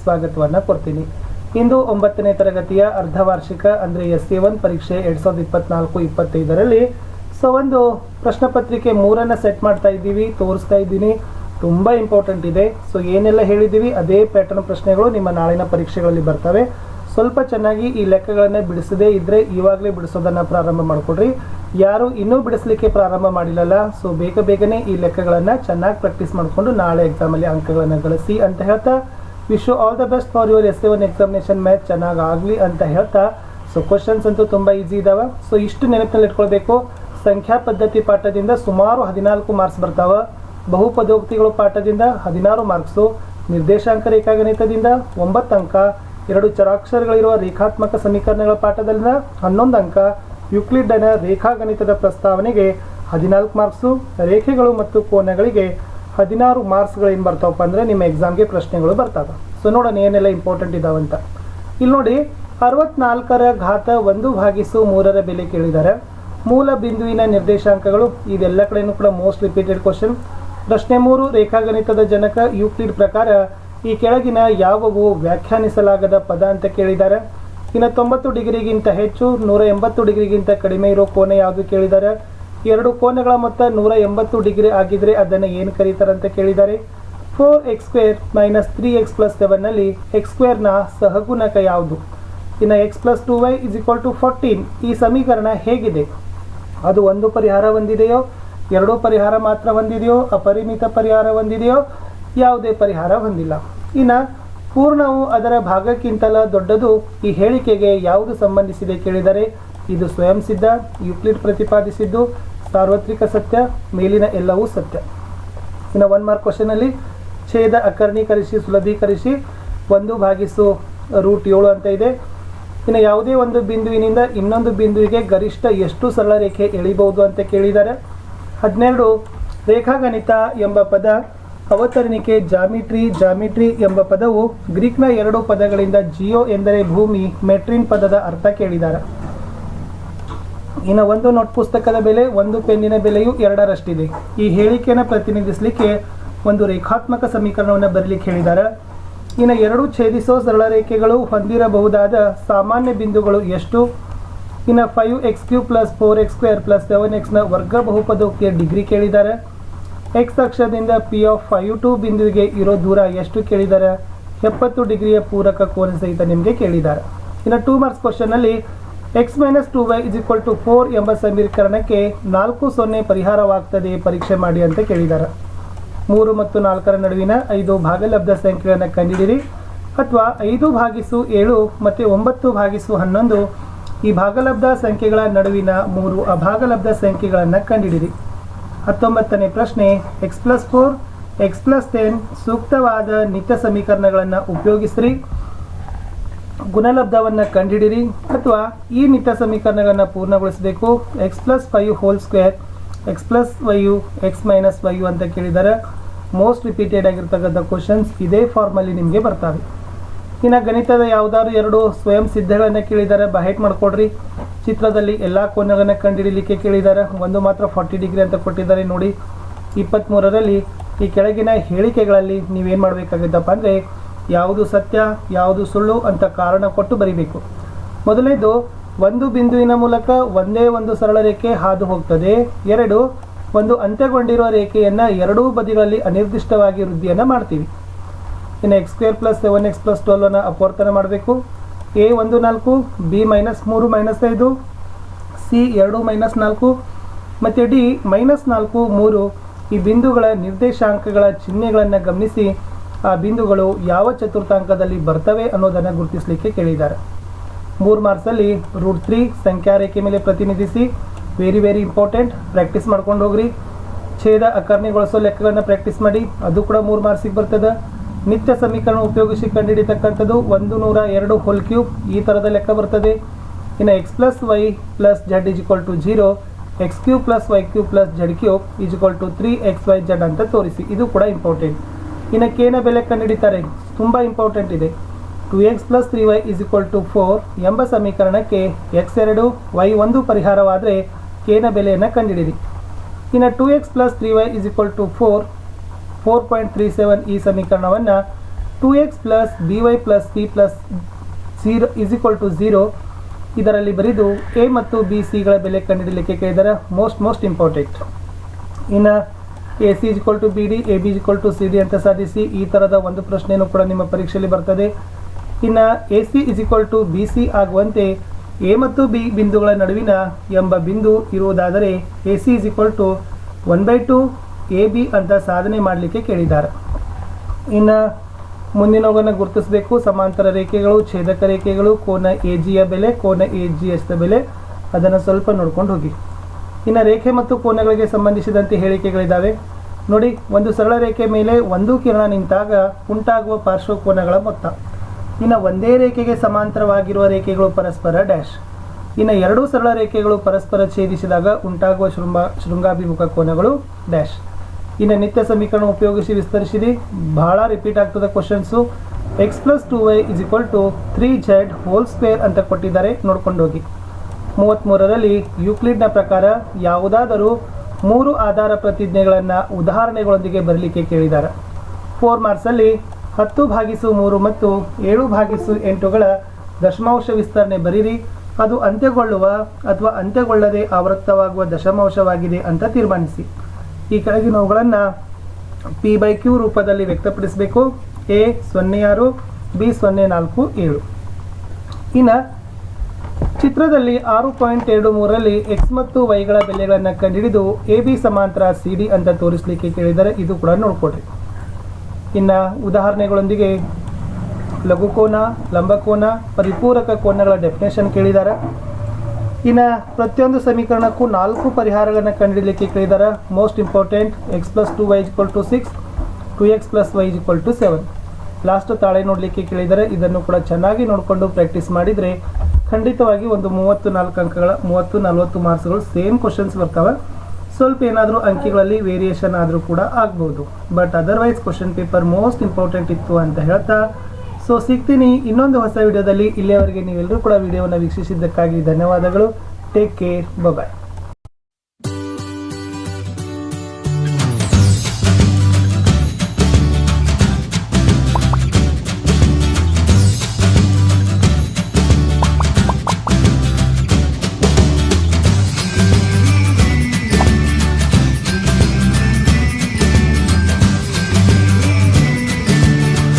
ಸ್ವಾಗತವನ್ನ ಕೊಡ್ತೀನಿ. ಇಂದು ಒಂಬತ್ತನೇ ತರಗತಿಯ ಅರ್ಧವಾರ್ಷಿಕ ಅಂದ್ರೆ ಎಸ್ ಸಿ ಒನ್ ಪರೀಕ್ಷೆ ಎರಡ್ ಸಾವಿರದ ಇಪ್ಪತ್ನಾಲ್ಕು, ಇಪ್ಪತ್ತೈದರಲ್ಲಿ ಸೊ ಒಂದು ಪ್ರಶ್ನೆ ಪತ್ರಿಕೆ ಮೂರನ್ನ ಸೆಟ್ ಮಾಡ್ತಾ ಇದ್ದೀವಿ, ತೋರಿಸ್ತಾ ಇದ್ದೀನಿ. ತುಂಬಾ ಇಂಪಾರ್ಟೆಂಟ್ ಇದೆ. ಸೊ ಏನೆಲ್ಲ ಹೇಳಿದ್ದೀವಿ, ಅದೇ ಪ್ಯಾಟರ್ನ್ ಪ್ರಶ್ನೆಗಳು ನಿಮ್ಮ ನಾಳಿನ ಪರೀಕ್ಷೆಗಳಲ್ಲಿ ಬರ್ತವೆ. ಸ್ವಲ್ಪ ಚೆನ್ನಾಗಿ ಈ ಲೆಕ್ಕಗಳನ್ನ ಬಿಡಿಸದೇ ಇದ್ರೆ ಇವಾಗಲೇ ಬಿಡಿಸೋದನ್ನ ಪ್ರಾರಂಭ ಮಾಡಿಕೊಡ್ರಿ. ಯಾರು ಇನ್ನೂ ಬಿಡಿಸ್ಲಿಕ್ಕೆ ಪ್ರಾರಂಭ ಮಾಡಿಲ್ಲಲ್ಲ ಸೊ ಬೇಗ ಬೇಗನೆ ಈ ಲೆಕ್ಕಗಳನ್ನ ಚೆನ್ನಾಗಿ ಪ್ರಾಕ್ಟೀಸ್ ಮಾಡಿಕೊಂಡು ನಾಳೆ ಎಕ್ಸಾಮಲ್ಲಿ ಅಂಕಗಳನ್ನ ಗಳಿಸಿ ಅಂತ ಹೇಳ್ತಾ wish all the best for your S A one examination match ಚೆನ್ನಾಗಿ ಆಗಲಿ ಅಂತ ಹೇಳ್ತಾ ಸೊ ಕ್ವಶನ್ಸ್ ಅಂತೂ ತುಂಬ ಈಸಿ ಇದಾವೆ. ಸೊ ಇಷ್ಟು ನೆನಪಿನಲ್ಲಿ ಇಟ್ಕೊಳ್ಬೇಕು. ಸಂಖ್ಯಾ ಪದ್ಧತಿ ಪಾಠದಿಂದ ಸುಮಾರು ಹದಿನಾಲ್ಕು ಮಾರ್ಕ್ಸ್ ಬರ್ತಾವ. ಬಹುಪದೋಕ್ತಿಗಳು ಪಾಠದಿಂದ ಹದಿನಾರು ಮಾರ್ಕ್ಸು ನಿರ್ದೇಶಾಂಕ ರೇಖಾಗಣಿತದಿಂದ ಒಂಬತ್ತು ಅಂಕ. ಎರಡು ಚರಾಕ್ಷರಗಳಿರುವ ರೇಖಾತ್ಮಕ ಸಮೀಕರಣಗಳ ಪಾಠದಲ್ಲಿನ ಹನ್ನೊಂದು ಅಂಕ. ಯುಕ್ಲಿಡ್ಡನ ರೇಖಾಗಣಿತದ ಪ್ರಸ್ತಾವನೆಗೆ ಹದಿನಾಲ್ಕು ಮಾರ್ಕ್ಸು ರೇಖೆಗಳು ಮತ್ತು ಕೋನಗಳಿಗೆ ಹದಿನಾರು ಮಾರ್ಕ್ಸ್ಗಳು ಏನು ಬರ್ತಾವಪ್ಪ ಅಂದರೆ ನಿಮ್ಮ ಎಕ್ಸಾಮ್ಗೆ ಪ್ರಶ್ನೆಗಳು ಬರ್ತಾವೆ. ಸೊ ನೋಡೋಣ ಏನೆಲ್ಲ ಇಂಪಾರ್ಟೆಂಟ್ ಇದಾವಂತ ಇಲ್ಲಿ ನೋಡಿ, ಅರವತ್ನಾಲ್ಕರ ಘಾತ ಒಂದು ಭಾಗಿಸು ಮೂರರ ಬೆಲೆ ಕೇಳಿದ್ದಾರೆ. ಮೂಲ ಬಿಂದುವಿನ ನಿರ್ದೇಶಾಂಕಗಳು, ಇದೆಲ್ಲ ಕಡೆಯೂ ಕೂಡ ಮೋಸ್ಟ್ ರಿಪೀಟೆಡ್ ಕ್ವಶನ್ ಪ್ರಶ್ನೆ ಮೂರು, ರೇಖಾಗಣಿತದ ಜನಕ ಯೂಕ್ಲಿಡ್ ಪ್ರಕಾರ ಈ ಕೆಳಗಿನ ಯಾವವು ವ್ಯಾಖ್ಯಾನಿಸಲಾಗದ ಪದ ಅಂತ ಕೇಳಿದ್ದಾರೆ. ಇನ್ನು ತೊಂಬತ್ತು ಡಿಗ್ರಿಗಿಂತ ಹೆಚ್ಚು, ನೂರ ಎಂಬತ್ತು ಡಿಗ್ರಿಗಿಂತ ಕಡಿಮೆ ಇರೋ ಕೋಣೆ ಯಾವುದು ಕೇಳಿದ್ದಾರೆ. ಎರಡು ಕೋನಗಳ ಮೊತ್ತ ನೂರ ಎಂಬತ್ತು ಡಿಗ್ರಿ ಆಗಿದ್ರೆ ಅದನ್ನು ಏನು ಕರೀತಾರೆ ಅಂತ ಕೇಳಿದ್ದಾರೆ four X square minus three X plus ಸೆವೆನ್ನಲ್ಲಿ X ಸ್ಕ್ವೇರ್ನ ಸಹಗುಣಕ ಯಾವುದು? ಇನ್ನು X plus two Y is equal to fourteen ಈ ಸಮೀಕರಣ ಹೇಗಿದೆ? ಅದು ಒಂದು ಪರಿಹಾರ ಹೊಂದಿದೆಯೋ? ಎರಡೂ ಪರಿಹಾರ ಮಾತ್ರ ಹೊಂದಿದೆಯೋ? ಅಪರಿಮಿತ ಪರಿಹಾರ ಹೊಂದಿದೆಯೋ? ಯಾವುದೇ ಪರಿಹಾರ ಹೊಂದಿಲ್ಲ. ಇನ್ನು ಪೂರ್ಣವು ಅದರ ಭಾಗಕ್ಕಿಂತಲ ದೊಡ್ಡದು ಈ ಹೇಳಿಕೆಗೆ ಯಾವುದು ಸಂಬಂಧಿಸಿದೆ ಕೇಳಿದರೆ? ಇದು ಸ್ವಯಂ ಸಿದ್ಧ, ಯುಕ್ಲಿಡ್ ಪ್ರತಿಪಾದಿಸಿದ್ದು. ಸಾರ್ವತ್ರಿಕ ಸತ್ಯ, ಮೇಲಿನ ಎಲ್ಲವೂ ಸತ್ಯ. ಇನ್ನು ಒನ್ ಮಾರ್ಕ್ ಕ್ವಶನಲ್ಲಿ ಛೇದ ಅಕರ್ಣೀಕರಿಸಿ, ಸುಲಭೀಕರಿಸಿ, ಒಂದು ಭಾಗಿಸು ರೂಟ್ ಏಳು ಅಂತ ಇದೆ. ಇನ್ನು ಯಾವುದೇ ಒಂದು ಬಿಂದುವಿನಿಂದ ಇನ್ನೊಂದು ಬಿಂದುವಿಗೆ ಗರಿಷ್ಠ ಎಷ್ಟು ಸರಳ ರೇಖೆ ಎಳಿಬಹುದು ಅಂತ ಕೇಳಿದ್ದಾರೆ. ಹದಿನೆರಡು, ರೇಖಾಗಣಿತ ಎಂಬ ಪದ, ಅವತರಣಿಕೆ ಜಾಮಿಟ್ರಿ ಜಾಮಿಟ್ರಿ ಎಂಬ ಪದವು ಗ್ರೀಕ್ನ ಎರಡು ಪದಗಳಿಂದ ಜಿಯೋ ಎಂದರೆ ಭೂಮಿ, ಮೆಟ್ರಿನ್ ಪದದ ಅರ್ಥ ಕೇಳಿದ್ದಾರೆ. ಇನ್ನು ಒಂದು ನೋಟ್ ಪುಸ್ತಕದ ಬೆಲೆ, ಒಂದು ಪೆನ್ನಿನ ಬೆಲೆಯು ಎರಡರಷ್ಟಿದೆ. ಈ ಹೇಳಿಕೆಯನ್ನು ಪ್ರತಿನಿಧಿಸಲಿಕ್ಕೆ ಒಂದು ರೇಖಾತ್ಮಕ ಸಮೀಕರಣವನ್ನು ಬರಲಿಕ್ಕೆ ಹೇಳಿದ್ದಾರೆ ಇನ್ನು ಎರಡು ಛೇದಿಸೋ ಸರಳ ರೇಖೆಗಳು ಹೊಂದಿರಬಹುದಾದ ಸಾಮಾನ್ಯ ಬಿಂದುಗಳು ಎಷ್ಟು? ಇನ್ನು five X cube plus four X square plus seven ಎಕ್ಸ್ನ ವರ್ಗ ಬಹುಪದೋಕ್ತಿಯ ಡಿಗ್ರಿ ಕೇಳಿದ್ದಾರೆ ಎಕ್ಸ್ ಅಕ್ಷದಿಂದ ಪಿ ಆಫ್ ಫೈವ್ ಟು ಬಿಂದುವಿಗೆ ಇರೋ ದೂರ ಎಷ್ಟು ಕೇಳಿದ್ದಾರೆ ಎಪ್ಪತ್ತು ಡಿಗ್ರಿಯ ಪೂರಕ ಕೋನ ಸಹಿತ ನಿಮಗೆ ಕೇಳಿದ್ದಾರೆ ಇನ್ನು two marks ಕ್ವಶನಲ್ಲಿ X minus two Y is equal to four ಎಂಬ ಸಮೀಕರಣಕ್ಕೆ ನಾಲ್ಕು ಸೊನ್ನೆ ಪರಿಹಾರವಾಗ್ತದೆ, ಪರೀಕ್ಷೆ ಮಾಡಿ ಅಂತ ಕೇಳಿದ್ದಾರೆ ಮೂರು ಮತ್ತು ನಾಲ್ಕರ ನಡುವಿನ ಐದು ಭಾಗಲಬ್ಧ ಸಂಖ್ಯೆಗಳನ್ನು ಕಂಡಿಡಿರಿ ಅಥವಾ ಐದು ಭಾಗಿಸು ಏಳು ಮತ್ತು ಒಂಬತ್ತು ಭಾಗಿಸು ಹನ್ನೊಂದು, ಈ ಭಾಗಲಬ್ಧ ಸಂಖ್ಯೆಗಳ ನಡುವಿನ ಮೂರು ಅಭಾಗಲಬ್ಧ ಸಂಖ್ಯೆಗಳನ್ನು ಕಂಡಿಡಿರಿ ಹತ್ತೊಂಬತ್ತನೇ ಪ್ರಶ್ನೆ x plus four x plus ten ಸೂಕ್ತವಾದ ನಿತ್ಯ ಸಮೀಕರಣಗಳನ್ನು ಉಪಯೋಗಿಸ್ರಿ. ಗುಣಲಬ್ಧವನ್ನು ಕಂಡುಹಿಡಿರಿ ಅಥವಾ ಈ ನಿತ್ಯ ಸಮೀಕರಣಗಳನ್ನು ಪೂರ್ಣಗೊಳಿಸಬೇಕು. X plus five whole square x plus y x minus y ಅಂತ ಕೇಳಿದ್ದಾರೆ ಮೋಸ್ಟ್ ರಿಪೀಟೆಡ್ ಆಗಿರ್ತಕ್ಕಂಥ ಕ್ವಶನ್ಸ್ ಇದೇ ಫಾರ್ಮಲ್ಲಿ ನಿಮಗೆ ಬರ್ತವೆ. ಇನ್ನು ಗಣಿತದ ಯಾವುದಾದ್ರು ಎರಡು ಸ್ವಯಂ ಸಿದ್ಧಗಳನ್ನು ಕೇಳಿದ್ದಾರೆ ಬಹೆಟ್ ಮಾಡಿಕೊಡ್ರಿ. ಚಿತ್ರದಲ್ಲಿ ಎಲ್ಲ ಕೋನಗಳನ್ನು ಕಂಡುಹಿಡಿಲಿಕ್ಕೆ ಕೇಳಿದ್ದಾರೆ ಒಂದು ಮಾತ್ರ ಫಾರ್ಟಿ ಡಿಗ್ರಿ ಅಂತ ಕೊಟ್ಟಿದ್ದಾರೆ ನೋಡಿ. ಇಪ್ಪತ್ತ್ಮೂರರಲ್ಲಿ ಈ ಕೆಳಗಿನ ಹೇಳಿಕೆಗಳಲ್ಲಿ ನೀವೇನು ಮಾಡಬೇಕಾಗಿದ್ದಪ್ಪ ಅಂದರೆ ಯಾವುದು ಸತ್ಯ, ಯಾವುದು ಸುಳ್ಳು ಅಂತ ಕಾರಣ ಕೊಟ್ಟು ಬರೀಬೇಕು. ಮೊದಲನೇದು, ಒಂದು ಬಿಂದುವಿನ ಮೂಲಕ ಒಂದೇ ಒಂದು ಸರಳ ರೇಖೆ ಹಾದು ಹೋಗ್ತದೆ. ಎರಡು, ಒಂದು ಅಂತ್ಯಗೊಂಡಿರುವ ರೇಖೆಯನ್ನು ಎರಡೂ ಬದಿಗಳಲ್ಲಿ ಅನಿರ್ದಿಷ್ಟವಾಗಿ ವೃದ್ಧಿಯನ್ನು ಮಾಡ್ತೀವಿ. ಇನ್ನು x square plus seven x plus ಟ್ವೆಲ್ವನ್ನು ಅಪವರ್ತನ ಮಾಡಬೇಕು. ಎ ಒಂದು ನಾಲ್ಕು ಬಿ ಮೈನಸ್ ಮೂರು ಮೈನಸ್ ಐದು ಸಿ ಎರಡು ಮೈನಸ್ ನಾಲ್ಕು, ಮತ್ತು ಡಿ ಮೈನಸ್ ನಾಲ್ಕು, ಮೂರು ಈ ಬಿಂದುಗಳ ನಿರ್ದೇಶಾಂಕಗಳ ಚಿಹ್ನೆಗಳನ್ನು ಗಮನಿಸಿ ಬಿಂದುಗಳು ಯಾವ ಚತುರ್ಥಾಂಕದಲ್ಲಿ ಬರ್ತವೆ ಅನ್ನೋದನ್ನು ಗುರುತಿಸಲಿಕ್ಕೆ ಕೇಳಿದ್ದಾರೆ. ಮೂರು ಮಾರ್ಕ್ಸಲ್ಲಿ ರೂಟ್ ತ್ರೀ ಸಂಖ್ಯಾ ರೇಖೆ ಮೇಲೆ ಪ್ರತಿನಿಧಿಸಿ, ವೆರಿ ವೆರಿ ಇಂಪಾರ್ಟೆಂಟ್, ಪ್ರಾಕ್ಟೀಸ್ ಮಾಡ್ಕೊಂಡು ಹೋಗ್ರಿ. ಛೇದ ಅಕರ್ಣಿಗೊಳಿಸೋ ಲೆಕ್ಕಗಳನ್ನ ಪ್ರಾಕ್ಟೀಸ್ ಮಾಡಿ, ಅದು ಕೂಡ ಮೂರು ಮಾರ್ಕ್ಸಿಗೆ ಬರ್ತದೆ. ನಿತ್ಯ ಸಮೀಕರಣ ಉಪಯೋಗಿಸಿ ಕಂಡುಹಿಡಿತಕ್ಕಂಥದ್ದು ಒಂದು ನೂರ ಎರಡು ಹೋಲ್ ಕ್ಯೂಬ್ ಈ ಥರದ ಲೆಕ್ಕ ಬರ್ತದೆ. ಇನ್ನು x plus y plus z is equal to zero x cube plus y cube plus z cube is equal to three x y z ಅಂತ ತೋರಿಸಿ. ಇದು ಕೂಡ ಇಂಪಾರ್ಟೆಂಟ್ ಇನ್ನು ಕೇನ ಬೆಲೆ ಕಂಡುಹಿಡಿತಾರೆ? ತುಂಬ ಇಂಪಾರ್ಟೆಂಟ್ ಇದೆ. Two x plus three y is equal to four ಎಂಬ ಸಮೀಕರಣಕ್ಕೆ ಎಕ್ಸ್ ಎರಡು ವೈ ಒಂದು ಪರಿಹಾರವಾದರೆ ಕೇನ ಬೆಲೆಯನ್ನು ಕಂಡುಹಿಡಿದಿ ಇನ್ನು two x plus three y is equal to four four point three seven ಈ ಸಮೀಕರಣವನ್ನು two x plus b y plus c plus zero is equal to zero ಇದರಲ್ಲಿ ಬರೆದು ಎ ಮತ್ತು ಬಿ ಸಿಗಳ ಬೆಲೆ ಕಂಡುಹಿಡಲಿಕ್ಕೆ ಕೇಳಿದರೆ ಮೋಸ್ಟ್ ಮೋಸ್ಟ್ ಇಂಪಾರ್ಟೆಂಟ್ ಇನ್ನು A C is equal to B D A B is equal to C D ಅಂತ ಸಾಧಿಸಿ ಈ ಥರದ ಒಂದು ಪ್ರಶ್ನೆಯೂ ಕೂಡ ನಿಮ್ಮ ಪರೀಕ್ಷೆಯಲ್ಲಿ ಬರ್ತದೆ. ಇನ್ನು A C is equal to B C ಆಗುವಂತೆ ಎ ಮತ್ತು ಬಿ ಬಿಂದುಗಳ ನಡುವಿನ ಎಂಬ ಬಿಂದು ಇರುವುದಾದರೆ A C is equal to one by two A B ಅಂತ ಸಾಧನೆ ಮಾಡಲಿಕ್ಕೆ ಕೇಳಿದ್ದಾರೆ. ಇನ್ನು ಮುಂದಿನವುಗಳನ್ನು ಗುರುತಿಸಬೇಕು. ಸಮಾಂತರ ರೇಖೆಗಳು, ಛೇದಕ ರೇಖೆಗಳು, ಕೋನ ಎ ಜಿಯ ಬೆಲೆ, ಕೋನ ಎ ಜಿ ಎಸ್ ಬೆಲೆ. ಅದನ್ನು ಸ್ವಲ್ಪ ನೋಡ್ಕೊಂಡು ಹೋಗಿ. ಇನ್ನು ರೇಖೆ ಮತ್ತು ಕೋನಗಳಿಗೆ ಸಂಬಂಧಿಸಿದಂತೆ ಹೇಳಿಕೆಗಳಿದ್ದಾವೆ. ನೋಡಿ, ಒಂದು ಸರಳ ರೇಖೆ ಮೇಲೆ ಒಂದು ಕಿರಣ ನಿಂತಾಗ ಉಂಟಾಗುವ ಪಾರ್ಶ್ವಕೋನಗಳ ಮೊತ್ತ. ಇನ್ನು ಒಂದೇ ರೇಖೆಗೆ ಸಮಾಂತರವಾಗಿರುವ ರೇಖೆಗಳು ಪರಸ್ಪರ ಡ್ಯಾಶ್. ಇನ್ನು ಎರಡೂ ಸರಳ ರೇಖೆಗಳು ಪರಸ್ಪರ ಛೇದಿಸಿದಾಗ ಉಂಟಾಗುವ ಶೃಂಗ ಶೃಂಗಾಭಿಮುಖ ಕೋನಗಳು ಡ್ಯಾಶ್. ಇನ್ನು ನಿತ್ಯ ಸಮೀಕರಣ ಉಪಯೋಗಿಸಿ ವಿಸ್ತರಿಸಿರಿ. ಬಹಳ ರಿಪೀಟ್ ಆಗ್ತದೆ questions x plus two y is equal to three z whole square ಅಂತ ಕೊಟ್ಟಿದ್ದಾರೆ. ನೋಡ್ಕೊಂಡು ಹೋಗಿ ಮೂವತ್ತ್ಮೂರರಲ್ಲಿ ಯುಕ್ಲಿಡ್ನ ಪ್ರಕಾರ ಯಾವುದಾದರೂ ಮೂರು ಆಧಾರ ಪ್ರತಿಜ್ಞೆಗಳನ್ನು ಉದಾಹರಣೆಗಳೊಂದಿಗೆ ಬರಲಿಕ್ಕೆ ಕೇಳಿದ್ದಾರೆ. ಫೋರ್ ಮಾರ್ಕ್ಸಲ್ಲಿ ಹತ್ತು ಭಾಗಿಸು ಮೂರು ಮತ್ತು ಏಳು ಭಾಗಿಸು ಎಂಟುಗಳ ದಶಮಾಂಶ ವಿಸ್ತರಣೆ ಬರೀರಿ, ಅದು ಅಂತ್ಯಗೊಳ್ಳುವ ಅಥವಾ ಅಂತ್ಯಗೊಳ್ಳದೆ ಆವೃತ್ತವಾಗುವ ದಶಮಾಂಶವಾಗಿದೆ ಅಂತ ತೀರ್ಮಾನಿಸಿ. ಈ ಕೆಳಗಿನವುಗಳನ್ನು ಪಿ ಬೈ ಕ್ಯೂ ರೂಪದಲ್ಲಿ ವ್ಯಕ್ತಪಡಿಸಬೇಕು. ಎ ಸೊನ್ನೆ ಆರು, ಬಿ ಸೊನ್ನೆ ನಾಲ್ಕು, ಏಳು. ಇನ್ನು ಚಿತ್ರದಲ್ಲಿ ಆರು ಪಾಯಿಂಟ್ ಎರಡು ಮೂರರಲ್ಲಿ ಎಕ್ಸ್ ಮತ್ತು ವೈಗಳ ಬೆಲೆಗಳನ್ನು ಕಂಡುಹಿಡಿದು ಎ ಬಿ ಸಮಾಂತರ ಸಿ ಡಿ ಅಂತ ತೋರಿಸಲಿಕ್ಕೆ ಕೇಳಿದರೆ ಇದು ಕೂಡ ನೋಡ್ಕೊಡ್ರಿ ಇನ್ನು ಉದಾಹರಣೆಗಳೊಂದಿಗೆ ಲಘುಕೋನ ಲಂಬಕೋನ ಪರಿಪೂರಕ ಕೋನಗಳ ಡೆಫಿನೇಷನ್ ಕೇಳಿದ್ದಾರೆ ಇನ್ನು ಪ್ರತಿಯೊಂದು ಸಮೀಕರಣಕ್ಕೂ ನಾಲ್ಕು ಪರಿಹಾರಗಳನ್ನು ಕಂಡುಹಿಡಲಿಕ್ಕೆ ಕೇಳಿದ್ದಾರೆ most important x plus two y equal to six two x plus y equal to seven last ತಾಳೆ ನೋಡಲಿಕ್ಕೆ ಕೇಳಿದರೆ ಇದನ್ನು ಕೂಡ ಚೆನ್ನಾಗಿ ನೋಡಿಕೊಂಡು ಪ್ರಾಕ್ಟೀಸ್ ಮಾಡಿದರೆ ಖಂಡಿತವಾಗಿ ಒಂದು ಮೂವತ್ತು ನಾಲ್ಕು ಅಂಕಗಳ, ಮೂವತ್ತು ನಲವತ್ತು ಮಾರ್ಕ್ಸ್ಗಳು ಸೇಮ್ ಕ್ವಶನ್ಸ್ ಬರ್ತವೆ. ಸ್ವಲ್ಪ ಏನಾದರೂ ಅಂಕಿಗಳಲ್ಲಿ ವೇರಿಯೇಷನ್ ಆದರೂ ಕೂಡ ಆಗ್ಬೋದು. But otherwise question paper most important ಇತ್ತು ಅಂತ ಹೇಳ್ತಾ ಸೊ ಸಿಗ್ತೀನಿ ಇನ್ನೊಂದು ಹೊಸ ವಿಡಿಯೋದಲ್ಲಿ ಇಲ್ಲಿಯವರೆಗೆ ನೀವೆಲ್ಲರೂ ಕೂಡ ವಿಡಿಯೋವನ್ನು ವೀಕ್ಷಿಸಿದ್ದಕ್ಕಾಗಿ ಧನ್ಯವಾದಗಳು. Take care bye